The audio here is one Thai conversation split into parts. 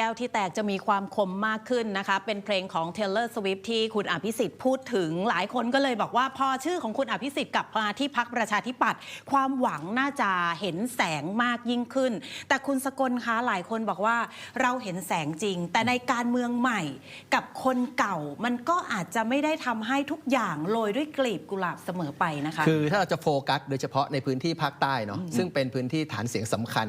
แก้วที่แตกจะมีความคมมากขึ้นนะคะ เป็นเพลงของ Taylor Swift ที่คุณอภิสิทธิ์พูดถึง หลายคนก็เลยบอกว่าพอชื่อของคุณอภิสิทธิ์กลับมาที่พักประชาธิปัตย์ความหวังน่าจะเห็นแสงมากยิ่งขึ้น แต่คุณสกลคะหลายคนบอกว่าเราเห็นแสงจริง แต่ในการเมืองใหม่กับคนเก่ามันก็อาจจะไม่ได้ทำให้ทุกอย่างโรยด้วยกลีบกุหลาบเสมอไปนะคะคือถ้าเราจะโฟกัสโดยเฉพาะในพื้นที่ภาคใต้เนาะซึ่งเป็นพื้นที่ฐานเสียงสำคัญ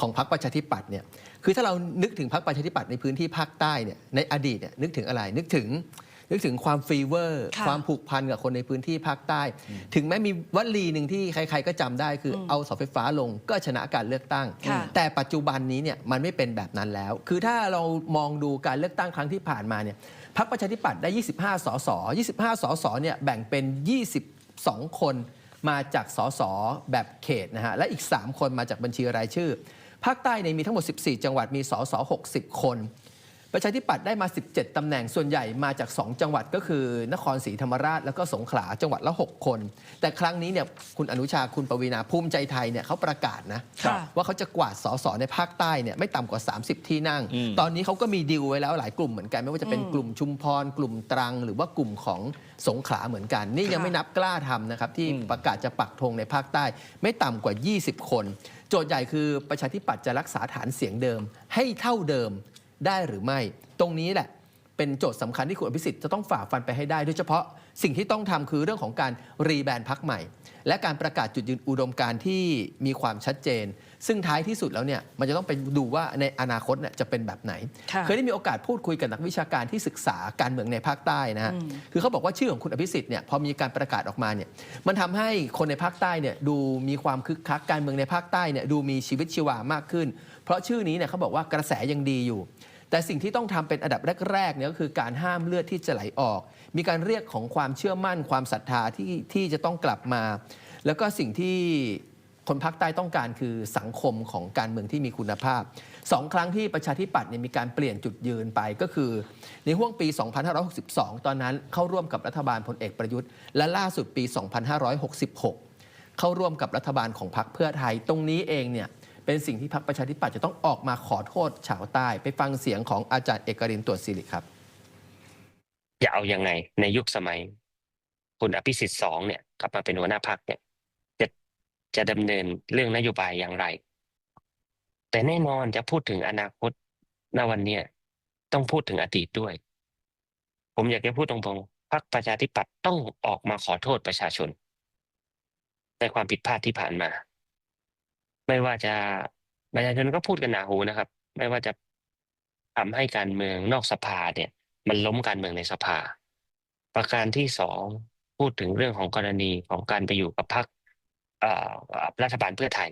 ของพรรคประชาธิปัตย์เนี่ยคือถ้าเรานึกถึงพรรคประชาธิปัตย์ในพื้นที่ภาคใต้เนี่ยในอดีตเนี่ยนึกถึงอะไรนึกถึงนึกถึงความฟีเวอร์ ค่ะความผูกพันกับคนในพื้นที่ภาคใต้ ถึงแม้มีวลีหนึ่งที่ใคร ๆ ก็จำได้คืออเอาเสาไฟฟ้าลงก็ชนะการเลือกตั้ง ค่ะ แต่ปัจจุบันนี้เนี่ยมันไม่เป็นแบบนั้นแล้ว คือถ้าเรามองดูการเลือกตั้งครั้งที่ผ่านมาเนี่ยพรรคประชาธิปัตย์ได้ 25 สส 25 สส เนี่ยแบ่งเป็น 22 คนมาจากสสแบบเขตนะฮะ และอีก 3 คนมาจากบัญชีรายชื่อ ภาคใต้เนี่ยมีทั้งหมด 14 จังหวัดมีสส60 คน ประชาธิปัตย์ได้มา 17 ตำแหน่งส่วนใหญ่มาจาก 2 จังหวัดก็คือนครศรีธรรมราชแล้วก็สงขลาจังหวัดละ 6 คน แต่ครั้งนี้เนี่ยคุณอนุชาคุณปวีนาภูมิใจไทยเนี่ยเขาประกาศนะ ค่ะ ว่าเขาจะกวาดสสในภาคใต้เนี่ยไม่ต่ำกว่า 30 ที่นั่ง อืม ตอนนี้เขาก็มีดีลไว้แล้วหลายกลุ่มเหมือนกัน ไม่ว่าจะเป็นอืมกลุ่มชุมพร กลุ่มตรัง หรือว่ากลุ่มของสงขลาเหมือนกัน นี่ยังค่ะไม่นับกล้าทำนะครับที่อืมประกาศจะปักธงในภาคใต้ ไม่ต่ำกว่า 20 คน โจทย์ใหญ่คือประชาธิปัตย์จะรักษาฐานเสียงเดิมให้เท่าเดิมได้หรือไม่ ตรงนี้แหละ เป็นโจทย์สำคัญที่คุณอภิสิทธิ์จะต้องฝ่าฟันไปให้ได้โดยเฉพาะสิ่งที่ต้องทำคือเรื่องของการรีแบรนด์พักใหม่ และการประกาศจุดยืนอุดมการณ์ที่มีความชัดเจน ซึ่งท้ายที่สุดแล้วเนี่ยมันจะต้องไปดูว่าในอนาคตเนี่ยจะเป็นแบบไหนค่ะเคยได้มีโอกาสพูดคุยกับนักวิชาการที่ศึกษาการเมืองในภาคใต้นะฮะอืมคือเขาบอกว่าชื่อของคุณอภิสิทธิ์เนี่ยพอมีการประกาศออกมาเนี่ยมันทำให้คนในภาคใต้เนี่ยดูมีความคึกคักการเมืองในภาคใต้เนี่ยดูมีชีวิตชีวามากขึ้น เพราะชื่อนี้เนี่ยเขาบอกว่ากระแสยังดีอยู่ แต่สิ่งที่ต้องทำเป็นอันดับแรกๆเนี่ยก็คือการห้ามเลือดที่จะไหลออก มีการเรียกของความเชื่อมั่นความศรัทธาที่ที่จะต้องกลับมา แล้วก็สิ่งที่คนภาคใต้ต้องการคือสังคมของการเมืองที่มีคุณภาพสองครั้งที่ประชาธิปัตย์เนี่ยมีการเปลี่ยนจุดยืนไปก็คือ ในห่วงปี 2562 ตอนนั้นเข้าร่วมกับรัฐบาลพลเอกประยุทธ์ และล่าสุดปี 2566 เข้าร่วมกับรัฐบาลของพรรคเพื่อไทย ตรงนี้เองเนี่ย เป็นสิ่งที่พรรคประชาธิปัตย์จะต้องออกมาขอโทษชาวใต้ ไปฟังเสียงของอาจารย์เอกรินตรวจสิริครับจะเอายังไงในยุคสมัย คุณอภิสิทธิ์สองเนี่ยกลับมาเป็นหัวหน้าพักเนี่ยจะจะดำเนินเรื่องนโยบายอย่างไร แต่แน่นอนจะพูดถึงอนาคตณวันเนี้ยต้องพูดถึงอดีตด้วย ผมอยากจะพูดตรงๆพรรคประชาธิปัตย์ต้องออกมาขอโทษประชาชน ในความผิดพลาดที่ผ่านมา ไม่ว่าจะประชาชนก็พูดกันหนาหูนะครับ ไม่ว่าจะทำให้การเมืองนอกสภาเนี่ย มันล้มการเมืองในสภา ประการที่สองพูดถึงเรื่องของกรณีของการไปอยู่กับพรรคเอ่อรัฐบาลเพื่อไทย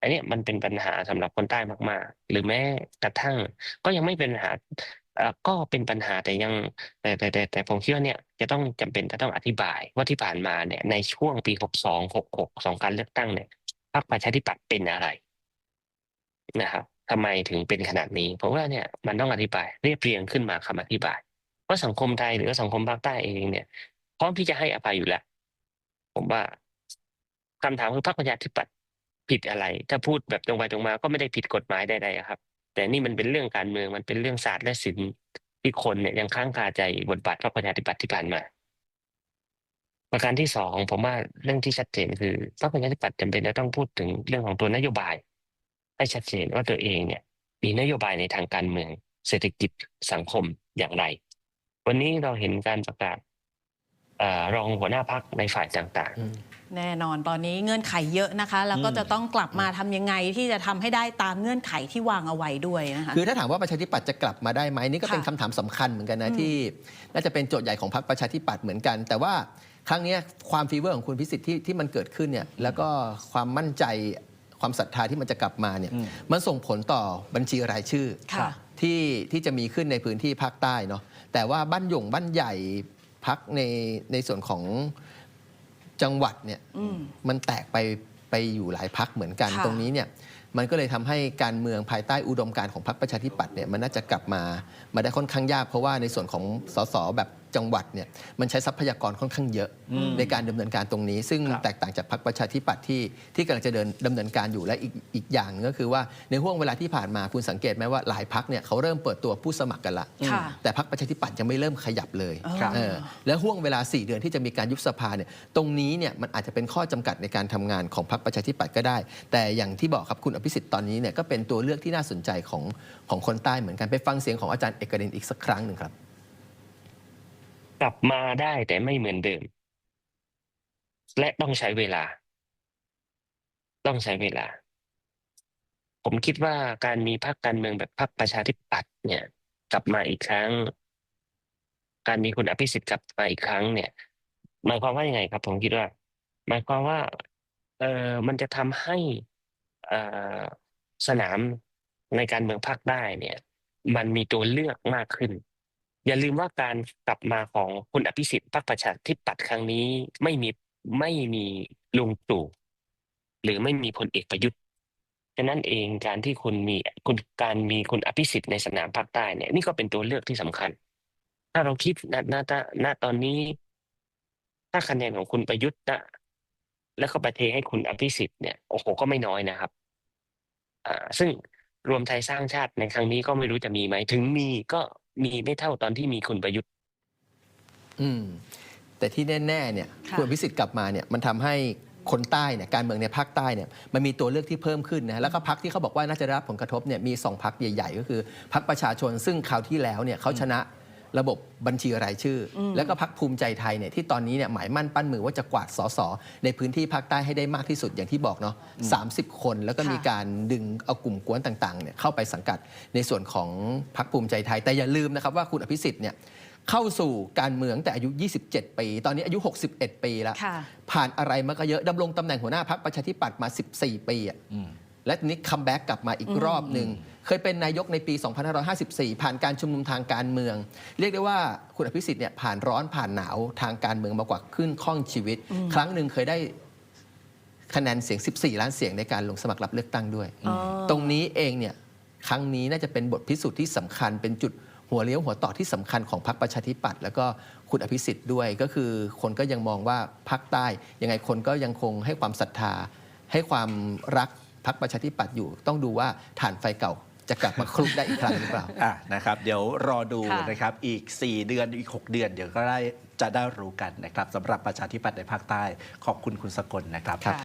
อันนี้มันเป็นปัญหาสำหรับคนใต้มากๆ หรือแม้กระทั่ง ก็ยังไม่เป็นปัญหาอ่อก็เป็นปัญหาแต่ยังแต่แต่แต่แต่ผมคิดว่าเนี่ยจะต้องจำเป็นจะต้องอธิบายว่าที่ผ่านมาเนี่ยในช่วงปีหกสองหกหกสองการเลือกตั้งเนี่ย พรรคประชาธิปัตย์เป็นอะไรนะครับทำไมถึงเป็นขนาดนี้ ผมว่าเนี่ยมันต้องอธิบายเรียบเรียงขึ้นมาคำอธิบาย เพราะสังคมไทยหรือว่าสังคมภาคใต้เองเนี่ย พร้อมที่จะให้อภัยอยู่แล้ว ผมว่าคำถามคือพรรคประชาธิปัตย์ผิดอะไร ถ้าพูดแบบตรงไปตรงมาก็ไม่ได้ผิดกฎหมายใดๆครับ แต่นี่มันเป็นเรื่องการเมืองมันเป็นเรื่องศาสตร์และศิลป์ที่คนเนี่ยยังค้างคาใจบทบาทพรรคประชาธิปัตย์ที่ผ่านมา ประการที่สองผมว่าเรื่องที่ชัดเจนคือพรรคประชาธิปัตย์จำเป็นจะต้องพูดถึงเรื่องของตัวนโยบาย ให้ชัดเจนว่าตัวเองเนี่ย มีนโยบายในทางการเมือง เศรษฐกิจสังคมอย่างไร วันนี้เราเห็นการประกาศเอ่อรองหัวหน้าพักในฝ่ายต่างแน่นอนตอนนี้เงื่อนไขเยอะนะคะ แล้วก็อืมจะต้องกลับมาทำยังไงที่จะทำให้ได้ตามเงื่อนไขที่วางเอาไว้ด้วยนะคะคือถ้าถามว่าประชาธิปัตย์จะกลับมาได้ไหมนี่ก็เป็นค่ะคำถามสำคัญเหมือนกันนะอืมที่ น่าจะเป็นโจทย์ใหญ่ของพรรคประชาธิปัตย์เหมือนกัน แต่ว่า ครั้งเนี้ยความฟีเวอร์ของคุณพิสิทธิ์ที่ที่มันเกิดขึ้นเนี่ยแล้วก็ความมั่นใจความศรัทธาที่มันจะกลับมาเนี่ยอืมมันส่งผลต่อบัญชีรายชื่อค่ะที่ที่จะมีขึ้นในพื้นที่ภาคใต้เนาะแต่ว่าบ้านหยงบ้านใหญ่พักในในส่วนของจังหวัดเนี่ยอืมมันแตกไปไปอยู่หลายพักเหมือนกันค่ะตรงนี้เนี่ยมันก็เลยทำให้การเมืองภายใต้อุดมการณ์ของพรรคประชาธิปัตย์เนี่ยมันน่าจะกลับมามาได้ค่อนข้างยากเพราะว่าในส่วนของสสแบบ จังหวัดเนี่ยมันใช้ทรัพยากรค่อนข้างเยอะอืมในการดำเนินการตรงนี้ ซึ่งครับแตกต่างจากพรรคประชาธิปัตย์ที่ที่กำลังจะเดินดำเนินการอยู่และอีกอีกอย่างหนึ่งก็คือว่าในห่วงเวลาที่ผ่านมาคุณสังเกตไหมว่าหลายพักเนี่ยเขาเริ่มเปิดตัวผู้สมัครกันละค่ะแต่พรรคประชาธิปัตย์ยังไม่เริ่มขยับเลยครับเออและห่วงเวลา 4 เดือนที่จะมีการยุบสภาเนี่ยตรงนี้เนี่ยมันอาจจะเป็นข้อจำกัดในการทำงานของพรรคประชาธิปัตย์ก็ได้ แต่อย่างที่บอกครับคุณอภิสิทธิ์ตอนนี้เนี่ยก็เป็นตัวเลือกที่น่าสนใจของของคนใต้เหมือนกันไปฟังเสียงของอาจารย์เอกรินอีกสักครั้งหนึ่งครับ กลับมาได้แต่ไม่เหมือนเดิม และต้องใช้เวลา ต้องใช้เวลา ผมคิดว่าการมีพรรคการเมืองแบบพรรคประชาธิปัตย์เนี่ย กลับมาอีกครั้ง การมีคุณอภิสิทธิ์กลับมาอีกครั้งเนี่ยหมายความว่ายังไงครับ ผมคิดว่า หมายความว่า เออมันจะทำให้เอ่อสนามในการเมืองภาคใต้เนี่ย มันมีตัวเลือกมากขึ้น อย่าลืมว่าการกลับมาของคุณอภิสิทธิ์พรรคประชาธิปัตย์ครั้งนี้ไม่มีไม่มีลุงตู่หรือไม่มีพลเอกประยุทธ์ฉะนั้นเองการที่คุณมีคุณการมีคุณอภิสิทธิ์ในสนามภาคใต้เนี่ยนี่ก็เป็นตัวเลือกที่สำคัญ ถ้าเราคิดณณณณตอนนี้ ถ้าคะแนนของคุณประยุทธ์นะแล้วก็ปเทให้คุณอภิสิทธิ์เนี่ยโอ้โหก็ไม่น้อยนะครับ อ่า ซึ่งรวมไทยสร้างชาติในครั้งนี้ก็ไม่รู้จะมีไหมถึงมีก็ มีไม่เท่าตอนที่มีคุณประยุทธ์ อืม แต่ที่แน่ๆเนี่ยค่ะ คุณอภิสิทธิ์กลับมาเนี่ยมันทำให้คนใต้เนี่ยการเมืองในภาคใต้เนี่ยมันมีตัวเลือกที่เพิ่มขึ้นนะแล้วก็พักที่เขาบอกว่าน่าจะได้รับผลกระทบเนี่ยมีสองพักใหญ่ ๆ ก็คือพักประชาชนซึ่งคราวที่แล้วเนี่ยเขาชนะ ระบบบัญชีรายชื่ออแล้วก็พักภูมิใจไทยเนี่ยที่ตอนนี้เนี่ยหมายมั่นปั้นมือว่าจะกวาดสสในพื้นที่ภาคใต้ให้ได้มากที่สุดอย่างที่บอกเนาะ30คนแล้วก็ค่ะมีการดึงเอากลุ่มกวนต่างๆเนี่ยเข้าไปสังกัดในส่วนของพักภูมิใจไทย แต่อย่าลืมนะครับว่าคุณอภิสิทธิ์เนี่ยเข้าสู่การเมืองแต่อายุ 27 ปี ตอนนี้อายุ 61 ปีแล้วค่ะผ่านอะไรมาก็เยอะดำรงตำแหน่งหัวหน้าพักประชาธิปัตย์มา 14 ปีอะอืมและทีนี้คัมแบ็กกลับมาอีกรอบหนึ่ง เคยเป็นนายกในปี 2554 ผ่านการชุมนุมทางการเมือง เรียกได้ว่าคุณอภิสิทธิ์เนี่ยผ่านร้อนผ่านหนาวทางการเมืองมากว่าขึ้นข้องชีวิต ครั้งหนึ่งเคยได้คะแนนเสียง 14 ล้านเสียงในการลงสมัครรับเลือกตั้งด้วยอ๋อตรงนี้เองเนี่ยครั้งนี้น่าจะเป็นบทพิสูจน์ที่สำคัญเป็นจุดหัวเลี้ยวหัวต่อที่สำคัญของพรรคประชาธิปัตย์แล้วก็คุณอภิสิทธิ์ด้วยก็คือคนก็ยังมองว่าภาคใต้ยังไงคนก็ยังคงให้ความศรัทธา ให้ความรักพรรคประชาธิปัตย์อยู่ ต้องดูว่าฐานไฟเก่า จะกลับมาคลุกได้อีกครั้งหรือเปล่า อะนะครับ เดี๋ยวรอดูค่ะนะครับ อีก 4 เดือนอีก 6 เดือน เดี๋ยวก็ได้จะได้รู้กันนะครับสำหรับประชาธิปัตย์ในภาคใต้ ขอบคุณคุณสกลนะครับครับ